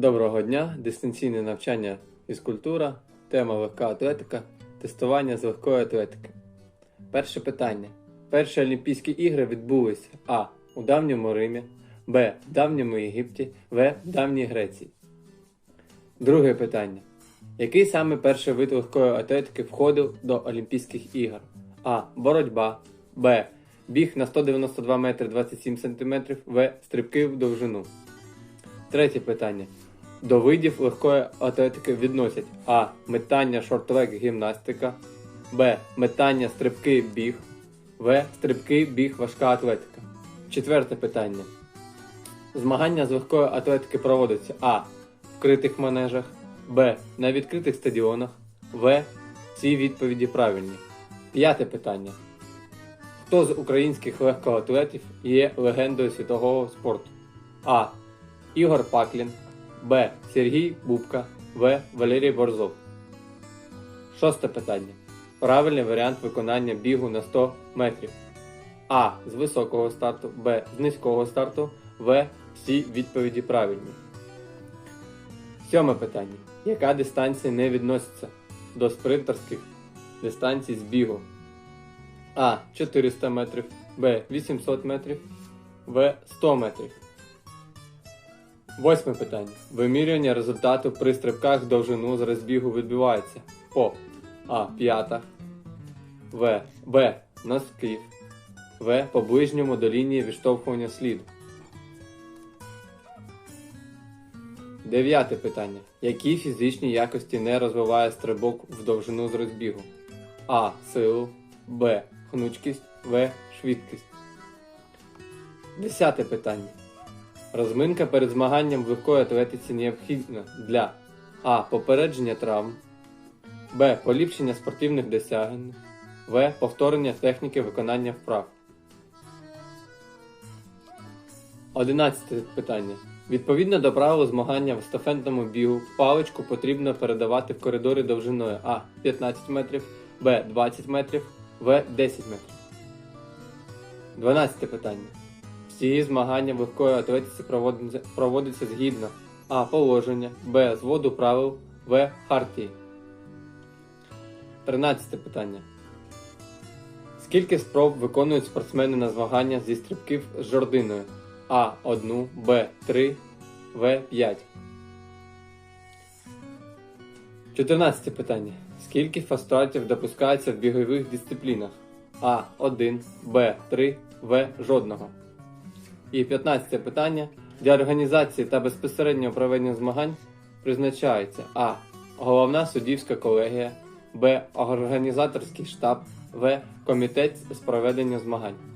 Доброго дня! Дистанційне навчання фізкультура, тема легка атлетика, тестування з легкої атлетики. Перше питання. Перші Олімпійські ігри відбулися А. У давньому Римі, Б. В давньому Єгипті, В. В давній Греції. Друге питання. Який саме перший вид легкої атлетики входив до Олімпійських ігор? А. Боротьба. Б. Біг на 192 метри 27 см, В. Стрибки в довжину. Третє питання. До видів легкої атлетики відносять А. Метання шортлек гімнастика, Б. Метання стрибки біг, В. Стрибки біг важка атлетика. Четверте питання. Змагання з легкої атлетики проводяться А. В вкритих манежах, Б. На відкритих стадіонах, В. Ці відповіді правильні. П'яте питання. Хто з українських легкоатлетів є легендою світового спорту? А. Ігор Паклін, Б. Сергій Бубка, В. Валерій Борзов. Шосте питання. Правильний варіант виконання бігу на 100 метрів. А. З високого старту, Б. З низького старту, В. Всі відповіді правильні. Сьоме питання. Яка дистанція не відноситься до спринтерських дистанцій з бігу? А. 400 метрів, Б. 800 метрів, В. 100 метрів. Восьме питання. Вимірювання результату при стрибках довжину з розбігу відбувається по А. П'ята, В. Б. Носків, В. По ближньому до лінії відштовхування сліду. Дев'яте питання. Які фізичні якості не розвиває стрибок в довжину з розбігу? А. Силу, Б. Гнучкість, В. Швидкість. Десяте питання. Розминка перед змаганням в легкої атлетиці необхідна для А. Попередження травм, Б. Поліпшення спортивних досягнень, В. Повторення техніки виконання вправ. Одинадцяте питання. Відповідно до правил змагання в естафетному бігу, паличку потрібно передавати в коридорі довжиною А 15 метрів, Б 20 метрів, В 10 метрів. 12 питання. Всі змагання легкої атлетиці проводяться, згідно А. Положення, Б. Зводу правил, В. Хартії. 13 питання. Скільки спроб виконують спортсмени на змагання зі стрибків з жординою? А. 1, Б. 3, В. 5. 14 питання. Скільки фастратів допускається в бігових дисциплінах? А. 1, Б. 3, В. Жодного. І 15 питання. Для організації та безпосереднього проведення змагань призначається А. Головна суддівська колегія, Б. Організаторський штаб, В. Комітет з проведення змагань.